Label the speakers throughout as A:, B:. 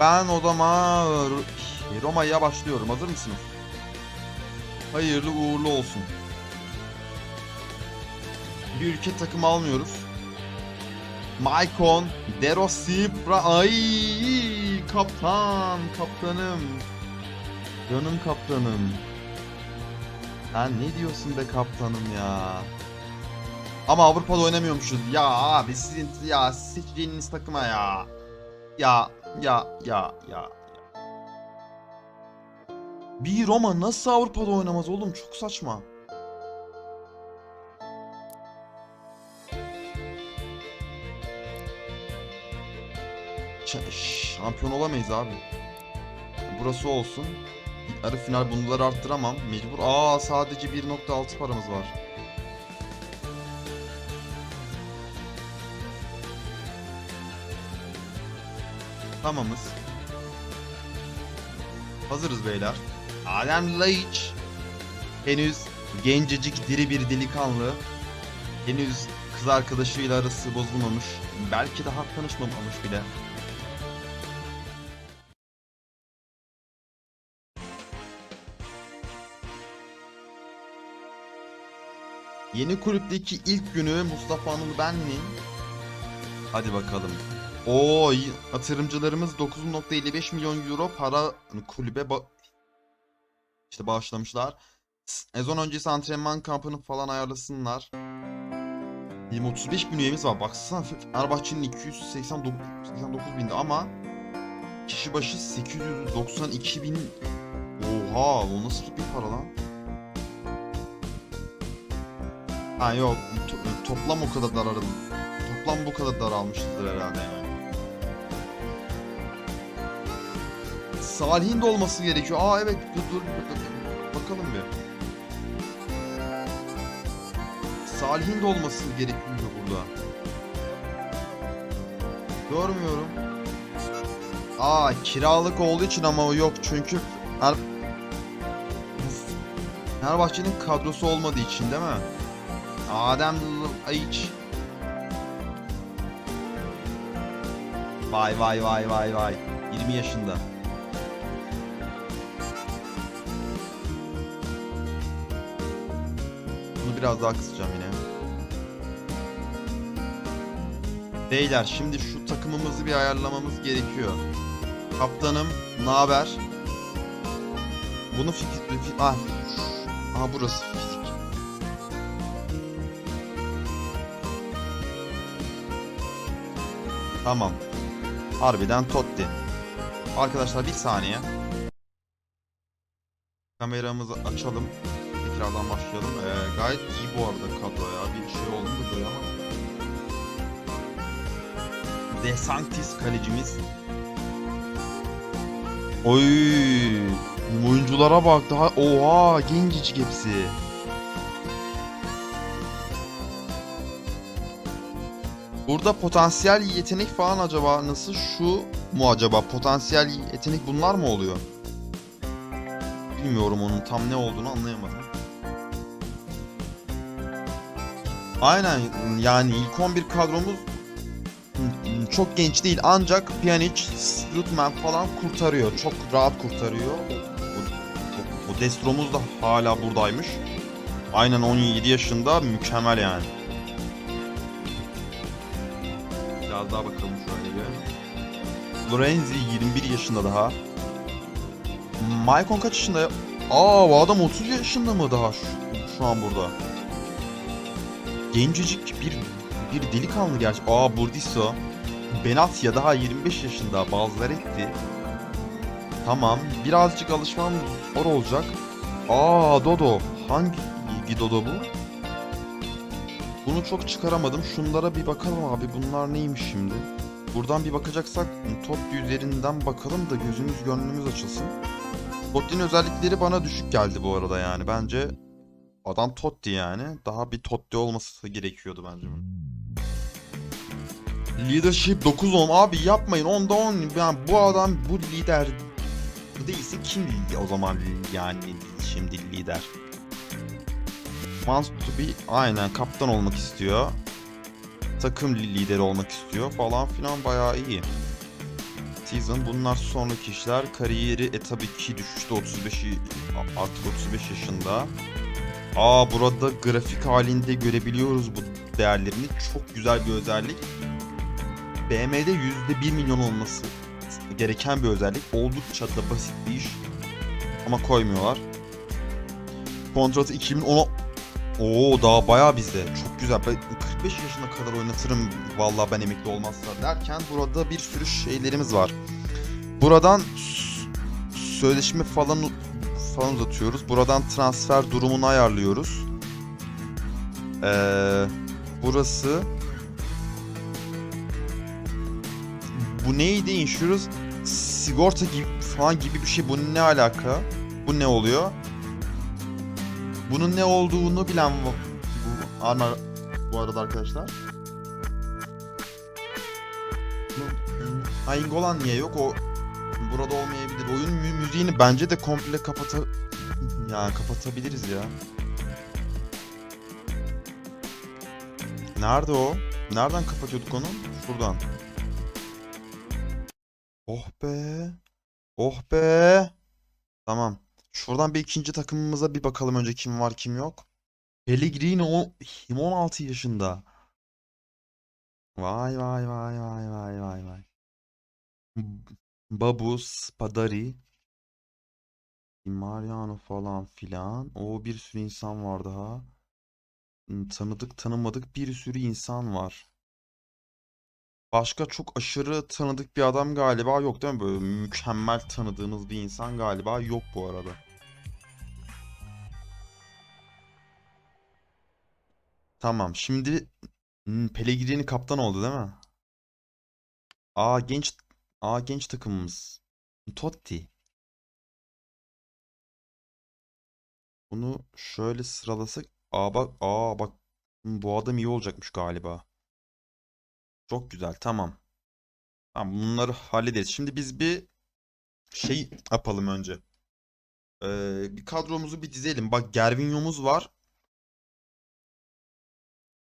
A: Ben o zaman Roma'ya başlıyorum. Hazır mısınız? Hayırlı uğurlu olsun. Bir ülke takımı almıyoruz. Maicon, De Rossi, Bra... Ay kaptan, kaptanım. Canım kaptanım. Sen ne diyorsun be kaptanım ya? Ama Avrupa'da oynamıyormuşuz. Ya abi sizin ya seçeceğiniz takıma ya. Ya ya ya ya. Bir Roma nasıl Avrupa'da oynamaz oğlum? Çok saçma. Ç- şampiyon olamayız abi. Burası olsun. Yarı final bunları arttıramam. Mecbur. Aa sadece 1.6 paramız var. Tamamız. Hazırız beyler. Adem Laiç. Henüz gencecik diri bir delikanlı. Henüz kız arkadaşıyla arası bozulmamış. Belki daha tanışmamış bile. Yeni kulüpteki ilk günü Mustafa'nın ben? Hadi bakalım. Oo, yatırımcılarımız 9.55 milyon euro para kulübe ba- işte bağışlamışlar. Sezon öncesi antrenman kampını falan ayarlasınlar. 35 bin üyemiz var. Baksana Fenerbahçe'nin 289 89 bindi ama kişi başı 892 bin. Oha, o nasıl bir para lan? Ha yok, to- toplam o kadar daralım. Toplam bu kadar daralmıştır herhalde Salih'in de olması gerekiyor. Aa evet dur dur, bakalım bir. Salih'in de olması gerekiyor burada. Görmüyorum. Aa kiralık olduğu için ama yok çünkü Fener... Fenerbahçe'nin kadrosu olmadığı için değil mi? Adem Aiç. Vay vay vay vay vay. 20 yaşında. Biraz daha kısacağım yine. Beyler şimdi şu takımımızı bir ayarlamamız gerekiyor. Kaptanım, ne haber? Bunu fizik... fi- Ah, aha burası fizik. Tamam. Harbiden Totti. Arkadaşlar bir saniye. Kameramızı açalım. Tekrardan başlayalım. Ee, gayet iyi bu arada kadro ya. Bir şey oldu mu böyle ama. De Sanctis kalecimiz. Oy! Oyunculara bak daha. Oha! Gencecik hepsi. Burada potansiyel yetenek falan acaba nasıl şu mu acaba? Potansiyel yetenek bunlar mı oluyor? Bilmiyorum onun tam ne olduğunu anlayamadım. Aynen yani ilk 11 kadromuz çok genç değil ancak Pjanic, Strutman falan kurtarıyor. Çok rahat kurtarıyor. O, Destromuz da hala buradaymış. Aynen 17 yaşında mükemmel yani. Biraz daha bakalım şöyle bir. Lorenzi 21 yaşında daha. Maicon kaç yaşında ya? Aa bu adam 30 yaşında mı daha şu, şu an burada? Gencecik bir bir delikanlı gerçi. Aa Burdisso. Benasya daha 25 yaşında. Balzaretti. Tamam. Birazcık alışmam zor olacak. Aa Dodo. Hangi Dodo bu? Bunu çok çıkaramadım. Şunlara bir bakalım abi. Bunlar neymiş şimdi? Buradan bir bakacaksak Totti üzerinden bakalım da gözümüz gönlümüz açılsın. Totti'nin özellikleri bana düşük geldi bu arada yani. Bence adam Totti yani. Daha bir Totti olması gerekiyordu bence bunun. Leadership 9 10 abi yapmayın 10'da 10 yani bu adam bu lider değilse kim o zaman yani şimdi lider wants to be aynen kaptan olmak istiyor takım lideri olmak istiyor falan filan bayağı iyi Season. Bunlar sonraki işler. Kariyeri e tabii ki düşüşte 35'i artık 35 yaşında. Aa burada grafik halinde görebiliyoruz bu değerlerini. Çok güzel bir özellik. BM'de %1 milyon olması gereken bir özellik. Oldukça da basit bir iş. Ama koymuyorlar. Kontratı 2010 Oo daha bayağı bizde. Çok güzel. Ben 45 yaşına kadar oynatırım vallahi ben emekli olmazsa derken burada bir sürü şeylerimiz var. Buradan sözleşme falan falan uzatıyoruz. Buradan transfer durumunu ayarlıyoruz. Ee, burası bu neydi? İnsurance sigorta gibi falan gibi bir şey. Bu ne alaka? Bu ne oluyor? Bunun ne olduğunu bilen bu, bu, ana, bu arada arkadaşlar. Ha Ingolan niye yok? O burada olmayabilir oyun mü- müziğini bence de komple kapata ya kapatabiliriz ya Nerede o? Nereden kapatıyorduk onu? Şuradan. Oh be. Oh be. Tamam. Şuradan bir ikinci takımımıza bir bakalım önce kim var kim yok. Pellegrini o 16 yaşında. Vay vay vay vay vay vay vay. Babu, Spadari, Mariano falan filan. O bir sürü insan var daha. Hmm, Tanıdık tanımadık bir sürü insan var. Başka çok aşırı tanıdık bir adam galiba yok değil mi? Böyle mükemmel tanıdığımız bir insan galiba yok bu arada. Tamam şimdi hmm, kaptan oldu değil mi? Aa genç Aa genç takımımız. Totti. Bunu şöyle sıralasak Aa bak aa bak bu adam iyi olacakmış galiba. Çok güzel tamam. Tamam bunları hallederiz. Şimdi biz bir şey yapalım önce. Ee, bir kadromuzu bir dizelim. Bak Gervinho'muz var.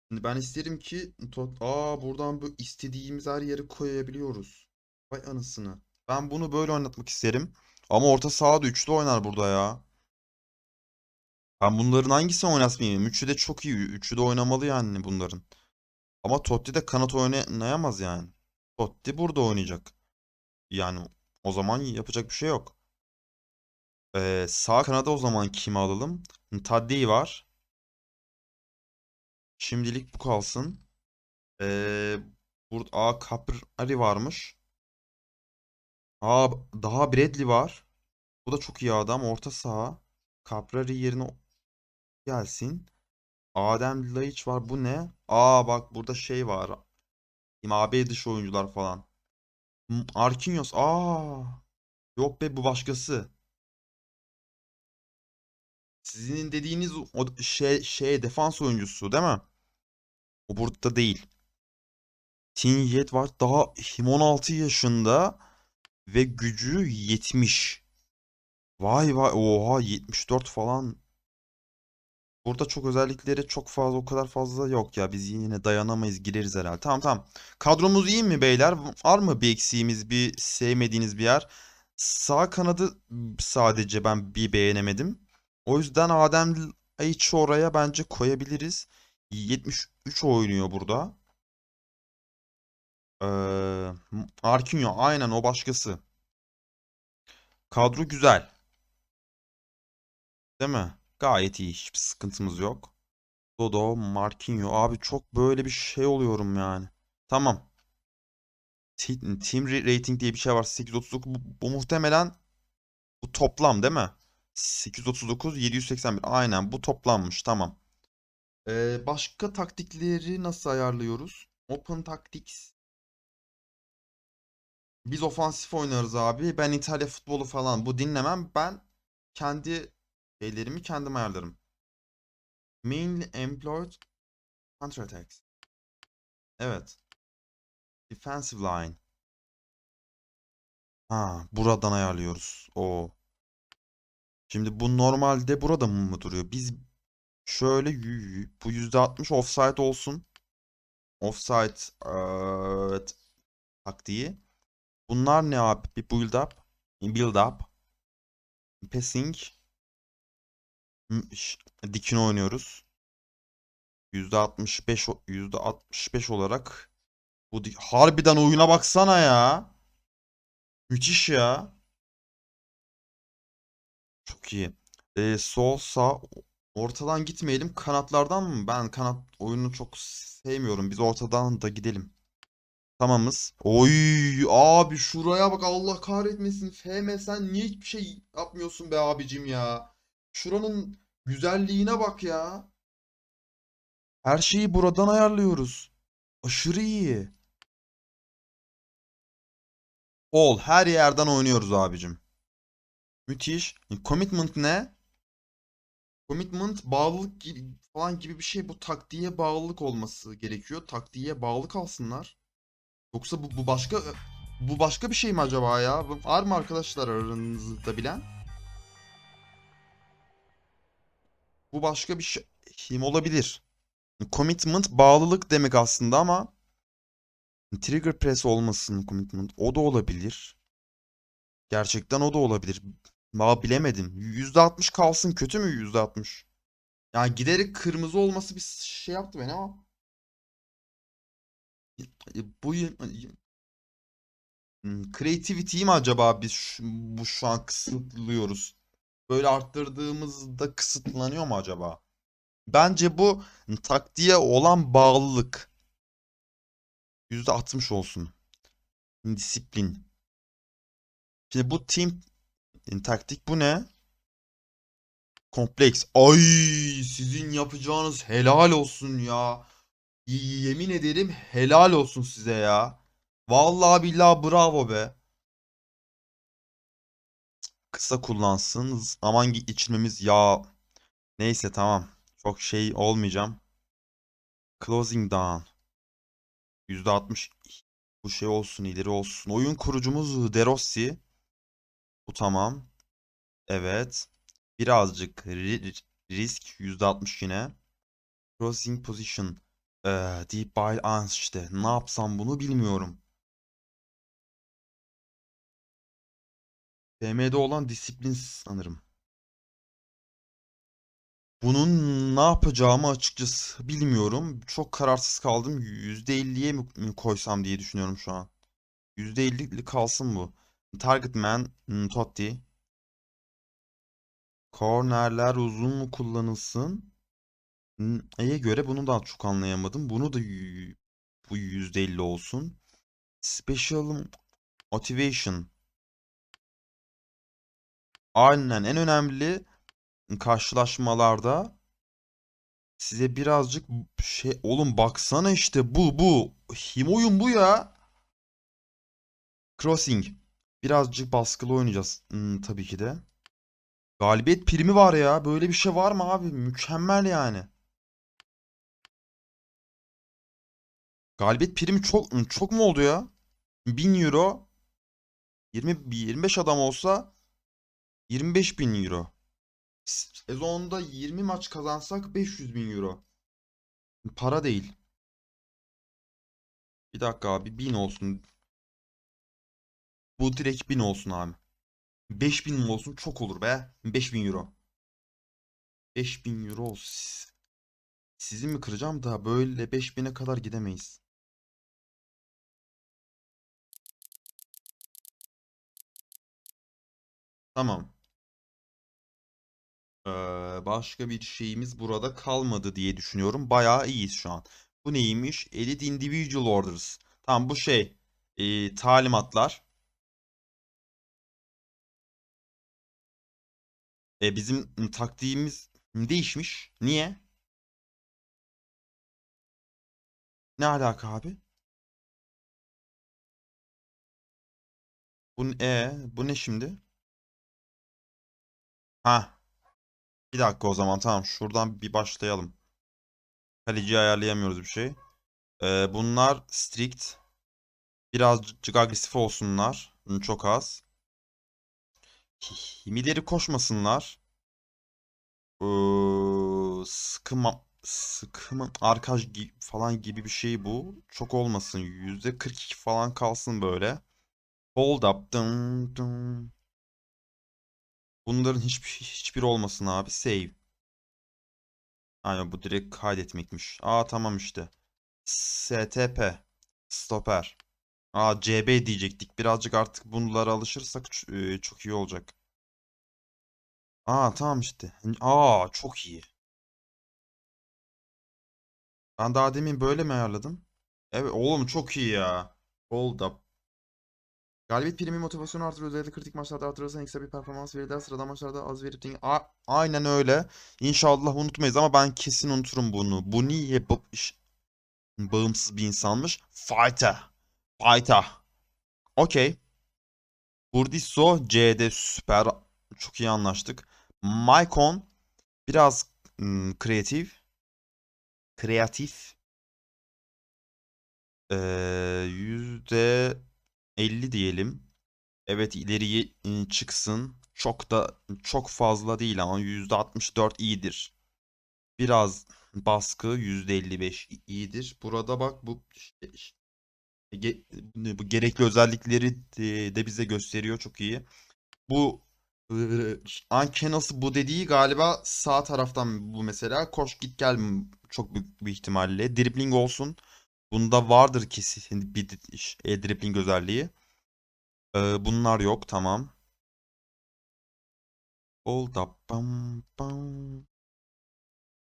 A: Şimdi ben isterim ki Aa buradan bu istediğimiz her yere koyabiliyoruz. Vay anasını. Ben bunu böyle oynatmak isterim. Ama orta sahada üçlü oynar burada ya. Ben bunların hangisini oynatmayayım? Üçü de çok iyi. Üçü de oynamalı yani bunların. Ama Totti de kanat oynayamaz yani. Totti burada oynayacak. Yani o zaman yapacak bir şey yok. Ee, sağ kanada o zaman kimi alalım? Taddi var. Şimdilik bu kalsın. Ee, burada Aa Caprari varmış. Aa daha Bradley var. Bu da çok iyi adam. Orta saha. Caprari yerine gelsin. Adem Laiç var. Bu ne? Aa bak burada şey var. AB dışı oyuncular falan. Marquinhos. Aa. Yok be bu başkası. Sizin dediğiniz o şey şey defans oyuncusu değil mi? O burada değil. Tinyet var. Daha 16 yaşında ve gücü 70. Vay vay oha 74 falan. Burada çok özellikleri çok fazla o kadar fazla yok ya. Biz yine dayanamayız gireriz herhalde. Tamam tamam. Kadromuz iyi mi beyler? Var mı bir eksiğimiz bir sevmediğiniz bir yer? Sağ kanadı sadece ben bir beğenemedim. O yüzden Adem Laiç'i oraya bence koyabiliriz. 73 oynuyor burada. Ee, Marquinhos aynen o başkası. Kadro güzel. Değil mi? Gayet iyi. Hiçbir sıkıntımız yok. Dodo, Marquinhos. Abi çok böyle bir şey oluyorum yani. Tamam. Te- Team ra- rating diye bir şey var. 839. Bu, bu muhtemelen bu toplam değil mi? 839, 781. Aynen bu toplanmış. Tamam. Ee, başka taktikleri nasıl ayarlıyoruz? Open Tactics. Biz ofansif oynarız abi. Ben İtalya futbolu falan bu dinlemem. Ben kendi şeylerimi kendim ayarlarım. Mainly employed counterattacks. Evet. Defensive line. Ha, buradan ayarlıyoruz. O. Şimdi bu normalde burada mı duruyor? Biz şöyle bu %60 offside olsun. Offside evet, taktiği. Bunlar ne abi? Bir build up. Build up. Passing. M- ş- Dikine oynuyoruz. %65 o- %65 olarak bu harbiden oyuna baksana ya. Müthiş ya. Çok iyi. Ee, sol sağ ortadan gitmeyelim. Kanatlardan mı? Ben kanat oyununu çok sevmiyorum. Biz ortadan da gidelim. Tamamız. Oy abi şuraya bak Allah kahretmesin. FM sen niye hiçbir şey yapmıyorsun be abicim ya? Şuranın güzelliğine bak ya. Her şeyi buradan ayarlıyoruz. Aşırı iyi. Ol her yerden oynuyoruz abicim. Müthiş. Commitment ne? Commitment bağlılık gibi falan gibi bir şey. Bu taktiğe bağlılık olması gerekiyor. Taktiğe bağlı kalsınlar. Yoksa bu, bu başka bu başka bir şey mi acaba ya? Var mı arkadaşlar aranızda bilen? Bu başka bir şey olabilir? Commitment bağlılık demek aslında ama trigger press olmasın commitment. O da olabilir. Gerçekten o da olabilir. Ma bilemedim. %60 kalsın kötü mü %60? Yani giderek kırmızı olması bir şey yaptı beni ama. Bu Hmm, Creativity'yi mi acaba biz şu, bu şu an kısıtlıyoruz? Böyle arttırdığımızda kısıtlanıyor mu acaba? Bence bu taktiğe olan bağlılık. %60 olsun. Disiplin. Şimdi bu team taktik bu ne? Kompleks. Ay sizin yapacağınız helal olsun ya. Yemin ederim helal olsun size ya. Vallahi billahi bravo be. Kısa kullansın. Aman içirmemiz ya. Neyse tamam. Çok şey olmayacağım. Closing down. %60 bu şey olsun ileri olsun. Oyun kurucumuz De Rossi. Bu tamam. Evet. Birazcık ri- risk %60 yine. Crossing position. Ee, deep balance işte. Ne yapsam bunu bilmiyorum. FM'de olan disiplin sanırım. Bunun ne yapacağımı açıkçası bilmiyorum. Çok kararsız kaldım. %50'ye mi mi koysam diye düşünüyorum şu an. %50'li kalsın bu. Target man hmm, Totti. Kornerler uzun mu kullanılsın? Neye göre bunu da çok anlayamadım. Bunu da bu %50 olsun. Special motivation. Aynen en önemli karşılaşmalarda size birazcık şey oğlum baksana işte bu bu him oyun bu ya. Crossing. Birazcık baskılı oynayacağız Hmm, tabii ki de. Galibiyet primi var ya. Böyle bir şey var mı abi? Mükemmel yani. Galibiyet primi çok çok mu oldu ya? 1000 euro 20 25 adam olsa 25 bin euro. Sezonda 20 maç kazansak 500 bin euro. Para değil. Bir dakika abi 1000 olsun. Bu direkt 1000 olsun abi. 5000 olsun çok olur be. 5000 euro. 5000 euro olsun. Sizi mi kıracağım da böyle 5000'e kadar gidemeyiz. Tamam. Ee, başka bir şeyimiz burada kalmadı diye düşünüyorum. Bayağı iyiyiz şu an. Bu neymiş? Edit Individual Orders. Tamam bu şey. ee, talimatlar. E, bizim taktiğimiz değişmiş. Niye? Ne alaka abi? Bu e bu ne şimdi? Ha, bir dakika o zaman tamam. Şuradan bir başlayalım. Kaleciyi ayarlayamıyoruz bir şey. Ee, bunlar strict. Birazcık agresif olsunlar. Çok az. Himileri koşmasınlar. Ee, sıkıma sıkıma arkaj falan gibi bir şey bu. Çok olmasın. %42 falan kalsın böyle. Hold up. Dın dın. Bunların hiçbir hiçbir olmasın abi. Save. Aynen bu direkt kaydetmekmiş. Aa tamam işte. STP. Stopper. Aa CB diyecektik. Birazcık artık bunlara alışırsak e, çok iyi olacak. Aa tamam işte. Aa çok iyi. Ben daha demin böyle mi ayarladım? Evet oğlum çok iyi ya. Hold up. Galibiyet primi motivasyonu artırıyor. Özellikle kritik maçlarda artırırsan ekstra bir performans verir. Sıradan maçlarda az verip ding- A- Aynen öyle. İnşallah unutmayız ama ben kesin unuturum bunu. Bu niye ba- bağımsız bir insanmış? Fighter. Fighter. Okey. Burdisso C'de süper. Çok iyi anlaştık. Maicon biraz ım, kreatif. Kreatif. Ee, yüzde 50 diyelim. Evet ileriye e, çıksın. Çok da çok fazla değil ama %64 iyidir. Biraz baskı %55 i- iyidir. Burada bak bu bu gerekli özellikleri de, bize gösteriyor çok iyi. Bu ıı, Ankenası bu dediği galiba sağ taraftan bu mesela. Koş git gel çok büyük bir ihtimalle. Dribbling olsun. Bunda vardır kesin bir e, dribbling özelliği. Ee, bunlar yok tamam. Hold up. Bam, bam.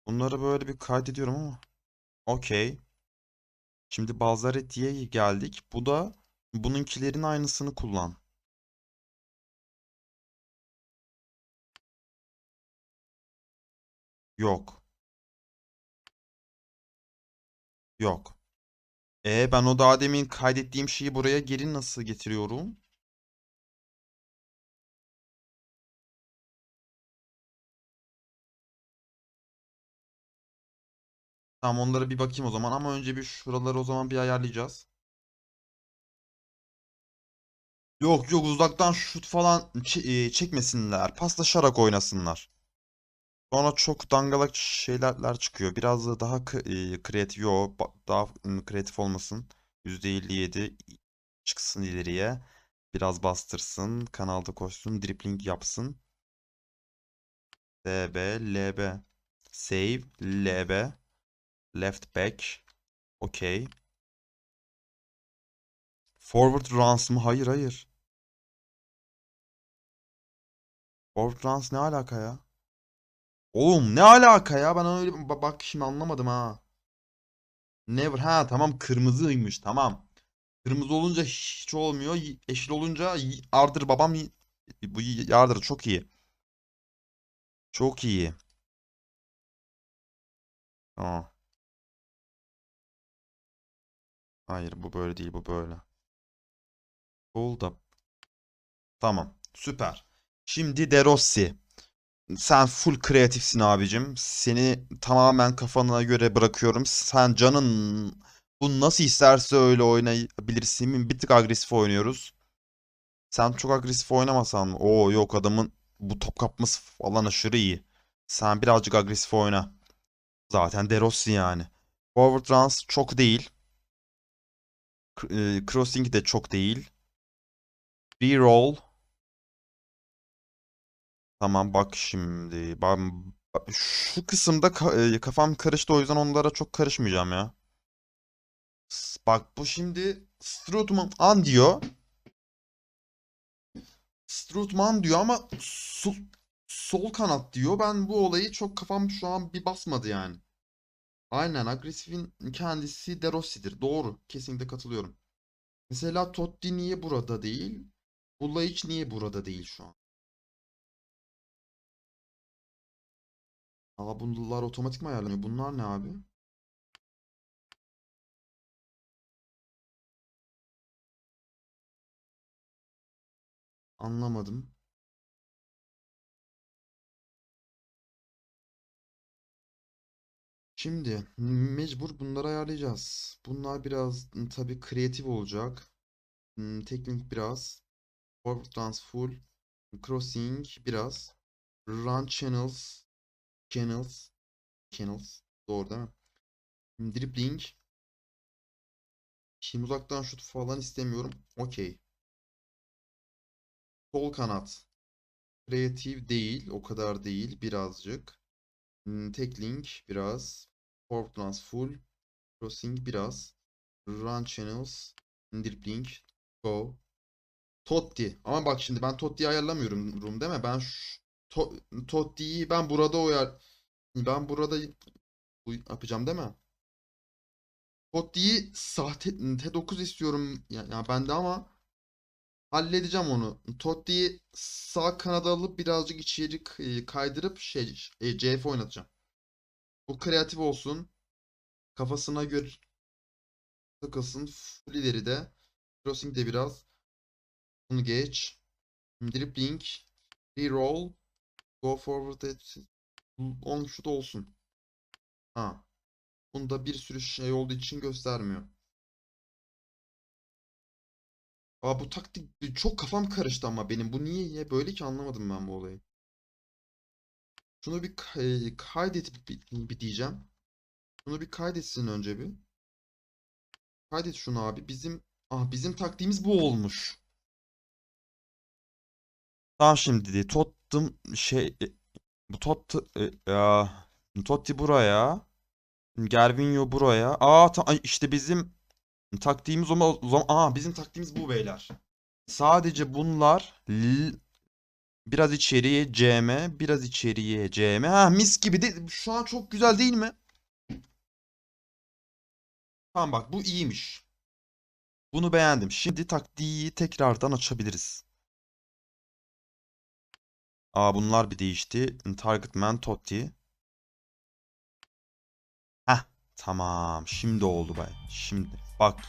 A: Bunları böyle bir kaydediyorum ama. Okey. Şimdi Balzaretti'ye geldik. Bu da bununkilerin aynısını kullan. Yok. Yok. E ben o daha demin kaydettiğim şeyi buraya geri nasıl getiriyorum? Tamam onlara bir bakayım o zaman ama önce bir şuraları o zaman bir ayarlayacağız. Yok yok uzaktan şut falan e, çekmesinler. Paslaşarak oynasınlar. Sonra çok dangalak şeyler çıkıyor. Biraz da daha e, kreatif, yo, daha kreatif olmasın. %57 çıksın ileriye. Biraz bastırsın. Kanalda koşsun. Dribbling yapsın. DB, LB. Save, LB. Left back. Okey. Forward runs mı? Hayır hayır. Forward runs ne alaka ya? Oğlum ne alaka ya? Ben öyle ba- bak şimdi anlamadım ha. Never. Ha tamam kırmızıymış tamam. Kırmızı olunca hiç olmuyor. Yeşil olunca y- Ardır babam bu yardır çok iyi. Çok iyi. Tamam. Hayır bu böyle değil bu böyle. Hold up. Tamam. Süper. Şimdi De Rossi. Sen full kreatifsin abicim. Seni tamamen kafana göre bırakıyorum. Sen canın bu nasıl isterse öyle oynayabilirsin. Bir tık agresif oynuyoruz. Sen çok agresif oynamasan? Oo yok adamın bu top kapması falan aşırı iyi. Sen birazcık agresif oyna. Zaten De Rossi yani. Forward runs çok değil. E, crossing de çok değil. Free roll. Tamam bak şimdi. Ben şu kısımda ka- e, kafam karıştı o yüzden onlara çok karışmayacağım ya. Bak bu şimdi Strootman an diyor. Strootman diyor ama sol, sol kanat diyor. Ben bu olayı çok kafam şu an bir basmadı yani. Aynen agresifin kendisi De Rossi'dir. Doğru. Kesinlikle katılıyorum. Mesela Totti niye burada değil? Bulayic niye burada değil şu an? Aa bunlar otomatik mi ayarlanıyor? Bunlar ne abi? Anlamadım. Şimdi mecbur bunları ayarlayacağız. Bunlar biraz m, tabii kreatif olacak. Teknik biraz. Forward runs full. Crossing biraz. Run channels. Channels. Channels. Doğru değil mi? Hmm, Dribbling. Şimdi uzaktan şut falan istemiyorum. Okey. Sol kanat. Kreatif değil. O kadar değil. Birazcık. Hmm, Tackling biraz. Forward runs full. Crossing biraz. Run channels. Dribbling. Go. Totti. Ama bak şimdi ben Totti'yi ayarlamıyorum Rum değil mi? Ben şu, to, Totti'yi ben burada uyar ben burada bu yapacağım değil mi? Totti'yi sahte T9 istiyorum ya, ya ben de ama halledeceğim onu. Totti'yi sağ kanada alıp birazcık içeri e, kaydırıp şey e, CF oynatacağım. Bu kreatif olsun. Kafasına göre takılsın. Full ileri de. Crossing de biraz. Bunu geç. Dribbling. Reroll. Go forward. et- Long shoot olsun. Ha. Bunda bir sürü şey olduğu için göstermiyor. Aa bu taktik çok kafam karıştı ama benim. Bu niye ya böyle ki anlamadım ben bu olayı. Şunu bir kay- kaydet bir, bir diyeceğim. Şunu bir kaydetsin önce bir. Kaydet şunu abi. Bizim ah bizim taktiğimiz bu olmuş. Tamam şimdi Tottenham şey e, bu Tot e, ya Totti buraya. Gervinho buraya. Aa ta- işte bizim taktiğimiz o zaman aa bizim taktiğimiz bu beyler. Sadece bunlar l- biraz içeriye CM, biraz içeriye CM. Ha mis gibi de şu an çok güzel değil mi? Tamam bak bu iyiymiş. Bunu beğendim. Şimdi taktiği tekrardan açabiliriz. Aa bunlar bir değişti. Target man Totti. Heh tamam. Şimdi oldu bay. Şimdi bak.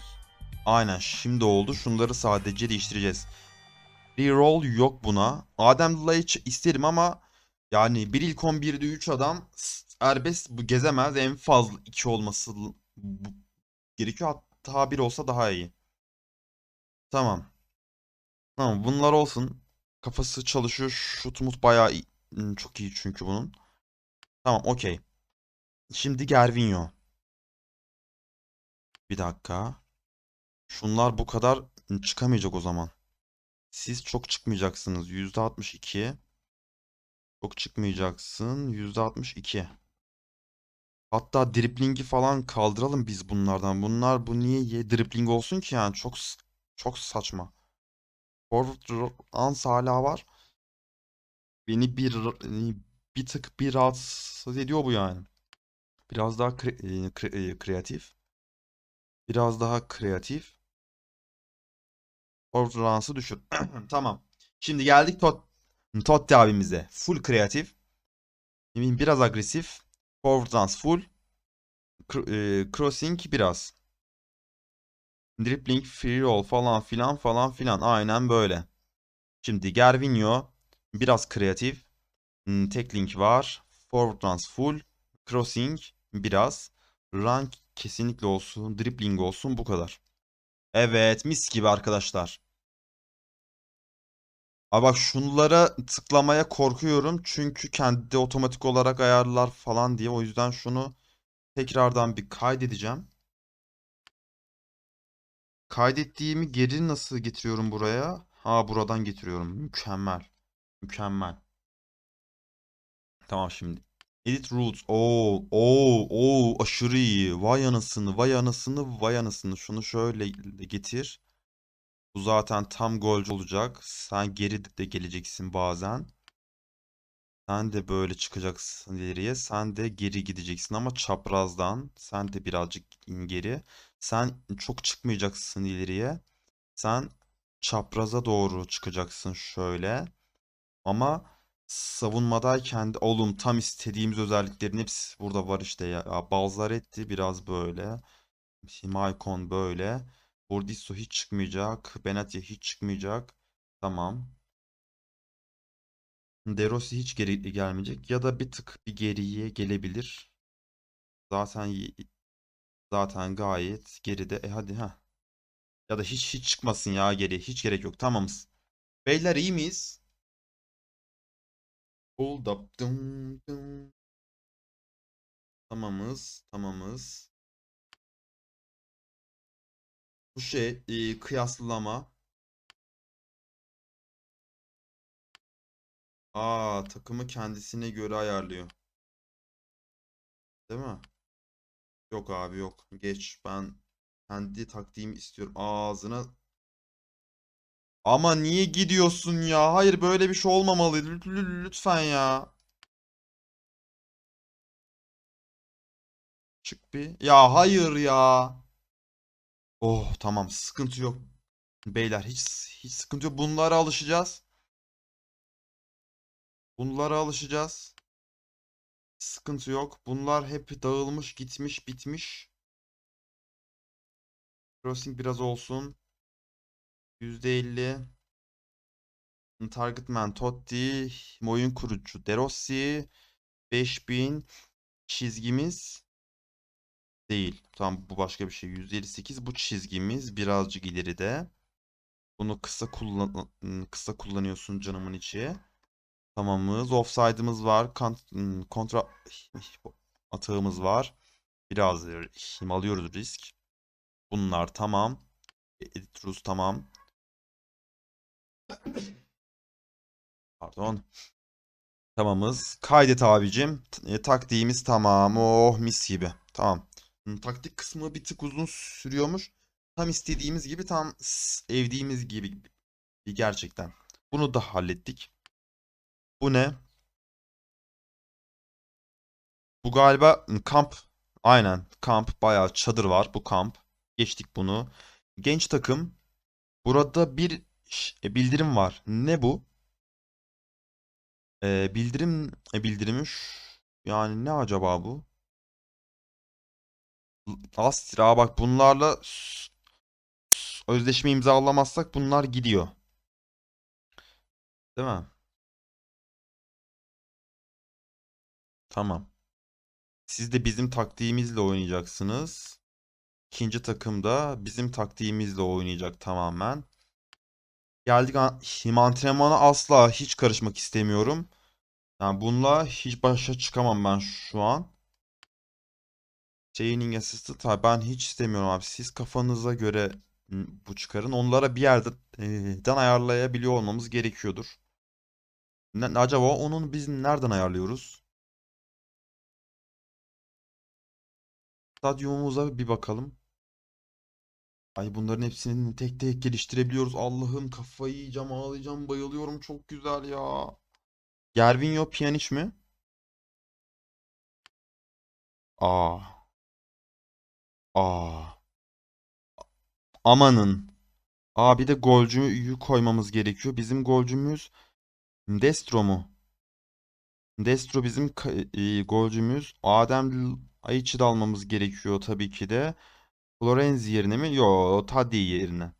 A: Aynen şimdi oldu. Şunları sadece değiştireceğiz. Reroll yok buna. Adem Laiç isterim ama yani bir ilk 11'de 3 adam serbest bu gezemez. En fazla 2 olması gerekiyor. Hatta 1 olsa daha iyi. Tamam. Tamam bunlar olsun. Kafası çalışıyor. Şutumuz bayağı iyi. Hmm, Çok iyi çünkü bunun. Tamam okey. Şimdi Gervinho. Bir dakika. Şunlar bu kadar çıkamayacak o zaman. Siz çok çıkmayacaksınız. %62. Çok çıkmayacaksın. %62. Hatta driblingi falan kaldıralım biz bunlardan. Bunlar bu niye ye dribbling olsun ki yani çok çok saçma. Forward ans hala var. Beni bir bir tık bir rahatsız ediyor bu yani. Biraz daha kre- e, kre- e, kreatif. Biraz daha kreatif. Forward runs'ı düşür. Tamam. Şimdi geldik Tot Totti abimize. Full kreatif. Biraz agresif. Forward full. Cr- e, crossing biraz. Dribbling, free roll falan filan falan filan. Aynen böyle. Şimdi Gervinho biraz kreatif. Hmm, Tackling var. Forward runs full. Crossing biraz. Run kesinlikle olsun. Dribbling olsun bu kadar. Evet mis gibi arkadaşlar. Ama bak şunlara tıklamaya korkuyorum. Çünkü kendi otomatik olarak ayarlar falan diye. O yüzden şunu tekrardan bir kaydedeceğim. Kaydettiğimi geri nasıl getiriyorum buraya? Ha buradan getiriyorum. Mükemmel. Mükemmel. Tamam şimdi. Edit rules. Oo, oo, oo aşırı iyi. Vay anasını, vay anasını, vay anasını. Şunu şöyle getir. Bu zaten tam golcü olacak. Sen geri de geleceksin bazen. Sen de böyle çıkacaksın ileriye. Sen de geri gideceksin ama çaprazdan. Sen de birazcık in geri. Sen çok çıkmayacaksın ileriye. Sen çapraza doğru çıkacaksın şöyle. Ama savunmadayken de oğlum tam istediğimiz özelliklerin hepsi burada var işte ya. Balzaretti biraz böyle. Maicon böyle. Burdisso hiç çıkmayacak. Benatia hiç çıkmayacak. Tamam. De Rossi hiç geri gelmeyecek ya da bir tık bir geriye gelebilir. Zaten zaten gayet geride. E hadi ha. Ya da hiç hiç çıkmasın ya geri. Hiç gerek yok. Tamamız. Beyler iyi miyiz? Hold up. Dum, dum. Tamamız. Tamamız. Bu şey e, kıyaslama. Aa takımı kendisine göre ayarlıyor. Değil mi? Yok abi yok. Geç. Ben kendi taktiğimi istiyorum. Ağzına. Ama niye gidiyorsun ya? Hayır böyle bir şey olmamalı. Lü- lü- Lütfen ya. Çık bir. Ya hayır ya. Oh tamam sıkıntı yok. Beyler hiç hiç sıkıntı yok. Bunlara alışacağız. Bunlara alışacağız. Sıkıntı yok. Bunlar hep dağılmış, gitmiş, bitmiş. Crossing biraz olsun. %50. Target Man Totti. Oyun kurucu De Rossi. 5000. Çizgimiz değil. Tamam bu başka bir şey. 158 bu çizgimiz birazcık ileride. Bunu kısa kullan kısa kullanıyorsun canımın içi. Tamamız. Offside'ımız var. Kont ım, kontra atağımız var. Biraz him alıyoruz risk. Bunlar tamam. Edit rules tamam. Pardon. Tamamız. Kaydet abicim. E, taktiğimiz tamam. Oh mis gibi. Tamam. Hmm, Taktik kısmı bir tık uzun sürüyormuş. Tam istediğimiz gibi tam sevdiğimiz gibi gerçekten. Bunu da hallettik. Bu ne? Bu galiba kamp. Aynen. Kamp. Bayağı çadır var. Bu kamp. Geçtik bunu. Genç takım. Burada bir e, bildirim var. Ne bu? Ee, bildirim e, bildirimi ş- yani ne acaba bu? Astra bak bunlarla özleşme imzalamazsak bunlar gidiyor. Değil mi? Tamam. Siz de bizim taktiğimizle oynayacaksınız. İkinci takım da bizim taktiğimizle oynayacak tamamen. Geldik Şimdi antrenmana asla hiç karışmak istemiyorum. Yani bununla hiç başa çıkamam ben şu an. Training Assistant ha, ben hiç istemiyorum abi. Siz kafanıza göre bu çıkarın. Onlara bir yerden e, ayarlayabiliyor olmamız gerekiyordur. Ne, acaba onun biz nereden ayarlıyoruz? Stadyumumuza bir bakalım. Ay bunların hepsini tek tek geliştirebiliyoruz. Allah'ım kafayı yiyeceğim, ağlayacağım, bayılıyorum. Çok güzel ya. Gervinho Pjanic mi? Aa. Aa. Amanın. Aa bir de golcüyü koymamız gerekiyor. Bizim golcümüz Destro mu? Destro bizim e, golcümüz. Adem Aiç'i de almamız gerekiyor tabii ki de. Florenzi yerine mi? Yo, Taddy yerine.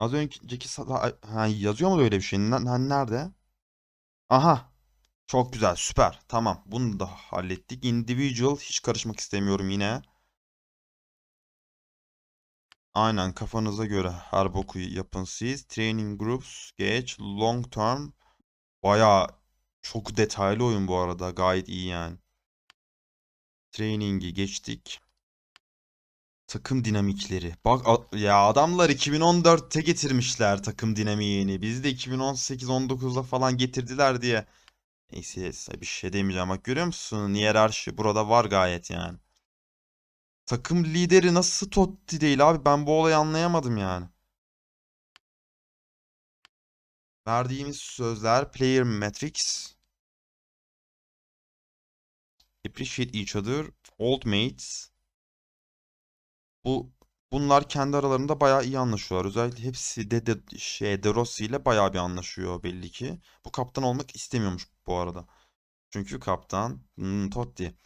A: Az önceki ha, yazıyor mu öyle bir şey? N- nerede? Aha. Çok güzel, süper. Tamam, bunu da hallettik. Individual hiç karışmak istemiyorum yine. Aynen kafanıza göre her boku yapın siz. Training groups geç. Long term baya çok detaylı oyun bu arada. Gayet iyi yani. Training'i geçtik. Takım dinamikleri. Bak ya adamlar 2014'te getirmişler takım dinamiğini. Biz de 2018-19'da falan getirdiler diye. Neyse bir şey demeyeceğim. Bak görüyor musun? Hiyerarşi burada var gayet yani. Takım lideri nasıl Totti değil abi? Ben bu olayı anlayamadım yani. Verdiğimiz sözler player metrics appreciate each other old mates bu bunlar kendi aralarında bayağı iyi anlaşıyorlar. Özellikle hepsi de, de şey De Rossi ile bayağı bir anlaşıyor belli ki. Bu kaptan olmak istemiyormuş bu arada. Çünkü kaptan hmm, Totti.